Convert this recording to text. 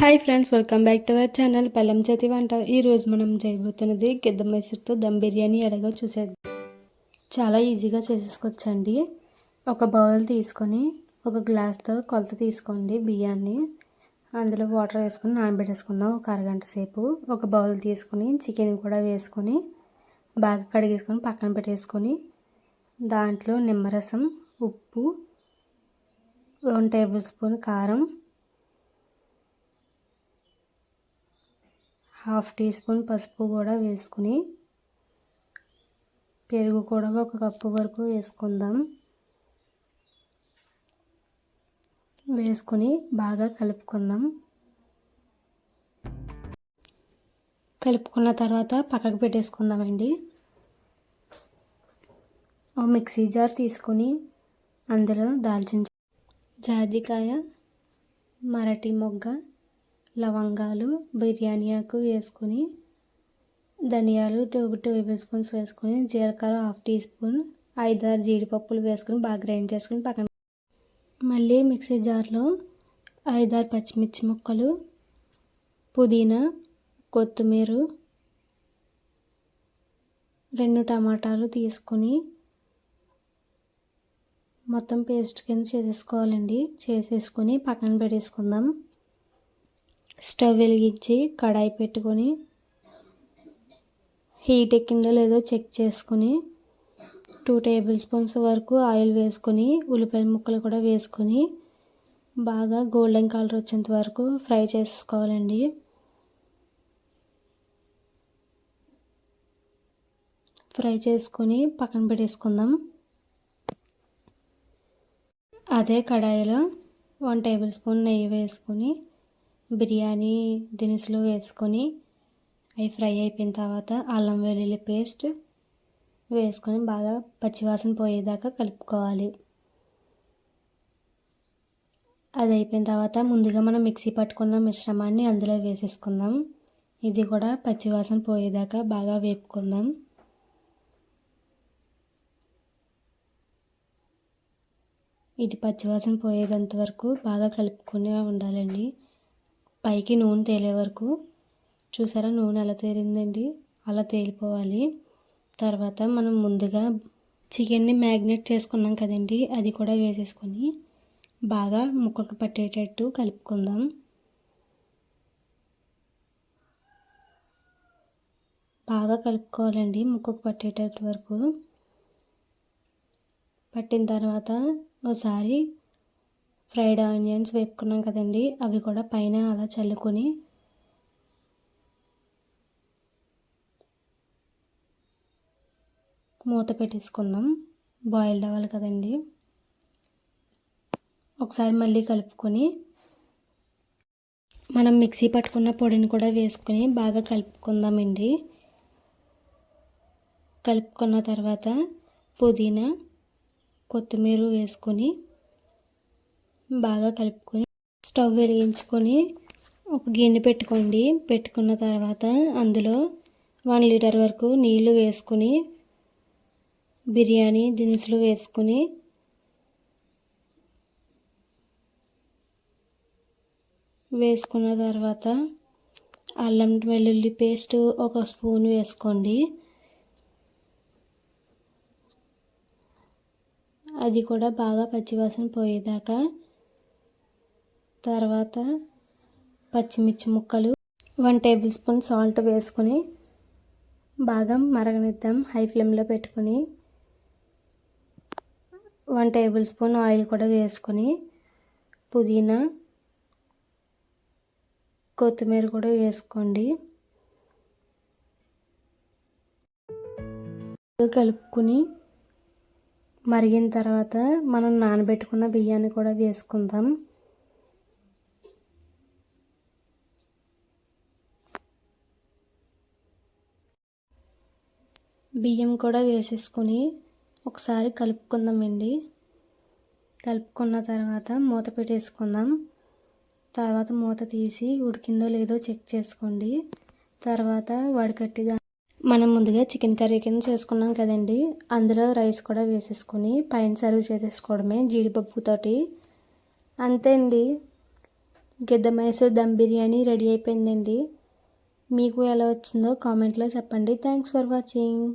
Hi friends welcome back to our channel పల్లెం చేతి వంట ఈరోజు మనం చేయబోతున్నది గిద్ద మైసూర్తో దమ్ బిర్యానీ ఎలాగో చూసేది చాలా ఈజీగా చేసేసుకోవచ్చండి. ఒక బౌల్ తీసుకొని ఒక గ్లాస్తో కొలత తీసుకోండి బియ్యాన్ని. అందులో వాటర్ వేసుకొని నానబెట్టేసుకుందాం ఒక అరగంట సేపు. ఒక బౌల్ తీసుకొని చికెన్ కూడా వేసుకొని బాగా కడిగేసుకొని పక్కన పెట్టేసుకొని దాంట్లో నిమ్మరసం ఉప్పు వన్ టేబుల్ స్పూన్ కారం హాఫ్ టీ స్పూన్ పసుపు కూడా వేసుకుని పెరుగు కూడా ఒక కప్పు వరకు వేసుకుందాం. వేసుకొని బాగా కలుపుకుందాం. కలుపుకున్న తర్వాత పక్కకు పెట్టేసుకుందామండి. ఒక మిక్సీ జార్ తీసుకొని అందులో దాల్చిన జాజికాయ మరటి మొగ్గ లవంగాలు బిర్యానీ ఆకు వేసుకొని ధనియాలు టూ టేబుల్ స్పూన్స్ వేసుకొని జీలకర్ర హాఫ్ టీ స్పూన్ ఐదారు జీడిపప్పులు వేసుకొని బాగా గ్రైండ్ చేసుకొని పక్కన మళ్ళీ మిక్సీ జార్లో ఐదారు పచ్చిమిర్చి ముక్కలు పుదీనా కొత్తిమీర రెండు టమాటాలు తీసుకొని మొత్తం పేస్ట్ కింద చేసేసుకోవాలండి. చేసేసుకొని పక్కన పెట్టేసుకుందాం. స్టవ్ వెలిగించి కడాయి పెట్టుకొని హీట్ ఎక్కిందో లేదో చెక్ చేసుకొని టూ టేబుల్ స్పూన్స్ వరకు ఆయిల్ వేసుకొని ఉల్లిపాయ ముక్కలు కూడా వేసుకొని బాగా గోల్డెన్ కలర్ వచ్చేంత వరకు ఫ్రై చేసుకోవాలండి. ఫ్రై చేసుకొని పక్కన పెట్టేసుకుందాం. అదే కడాయిలో వన్ టేబుల్ స్పూన్ నెయ్యి వేసుకొని బిర్యానీ దినుసులు వేసుకొని అవి ఫ్రై అయిపోయిన తర్వాత అల్లం వెల్లుల్లి పేస్ట్ వేసుకొని బాగా పచ్చివాసన పోయేదాకా కలుపుకోవాలి. అది అయిపోయిన తర్వాత ముందుగా మనం మిక్సీ పట్టుకున్న మిశ్రమాన్ని అందులో వేసేసుకుందాం. ఇది కూడా పచ్చివాసన పోయేదాకా బాగా వేపుకుందాం. ఇది పచ్చివాసన పోయేదంత వరకు బాగా కలుపుకునే ఉండాలండి. పైకి నూనె తేలే వరకు చూసారా నూనె ఎలా తేలిందండి. అలా తేలిపోవాలి. తర్వాత మనం ముందుగా చికెన్ని మ్యాగ్నేట్ చేసుకున్నాం కదండి. అది కూడా వేసేసుకొని బాగా ముక్కకు పట్టేటట్టు కలుపుకుందాం. బాగా కలుపుకోవాలండి ముక్కకు పట్టేటట్టు వరకు. పట్టిన తర్వాత ఒకసారి ఫ్రైడ్ ఆనియన్స్ వేపుకున్నాం కదండి అవి కూడా పైన అలా చల్లుకొని మూత పెట్టేసుకుందాం. బాయిల్డ్ అవ్వాలి కదండి. ఒకసారి మళ్ళీ కలుపుకొని మనం మిక్సీ పట్టుకున్న పొడిని కూడా వేసుకొని బాగా కలుపుకుందామండి. కలుపుకున్న తర్వాత పుదీనా కొత్తిమీర వేసుకొని బాగా కలుపుకొని స్టవ్ వెలిగించుకొని ఒక గిన్నె పెట్టుకోండి. పెట్టుకున్న తర్వాత అందులో వన్ లీటర్ వరకు నీళ్ళు వేసుకొని బిర్యానీ దినుసులు వేసుకొని వేసుకున్న తర్వాత అల్లం వెల్లుల్లి పేస్ట్ ఒక స్పూన్ వేసుకోండి. అది కూడా బాగా పచ్చివాసన పోయేదాకా తర్వాత పచ్చిమిర్చి ముక్కలు వన్ టేబుల్ స్పూన్ సాల్ట్ వేసుకొని బాగా మరగనిద్దాం హై ఫ్లేమ్లో పెట్టుకొని వన్ టేబుల్ స్పూన్ ఆయిల్ కూడా వేసుకొని పుదీనా కొత్తిమీర కూడా వేసుకోండి. కలుపుకొని మరిగిన తర్వాత మనం నానబెట్టుకున్న బియ్యాన్ని కూడా వేసుకుందాం. బియ్యం కూడా వేసేసుకొని ఒకసారి కలుపుకుందామండి. కలుపుకున్న తర్వాత మూత పెట్టేసుకుందాం. తర్వాత మూత తీసి ఉడికిందో లేదో చెక్ చేసుకోండి. తర్వాత వడకట్టి మనం ముందుగా చికెన్ కర్రీ కింద చేసుకున్నాం కదండి. అందులో రైస్ కూడా వేసేసుకొని పైన సర్వ్ చేసేసుకోవడమే జీడిపప్పుతోటి అంతే అండి. గిద్ద మైసూర్ దమ్ బిర్యానీ రెడీ అయిపోయిందండి. మీకు ఎలా వచ్చిందో కామెంట్లో చెప్పండి. Thanks for watching.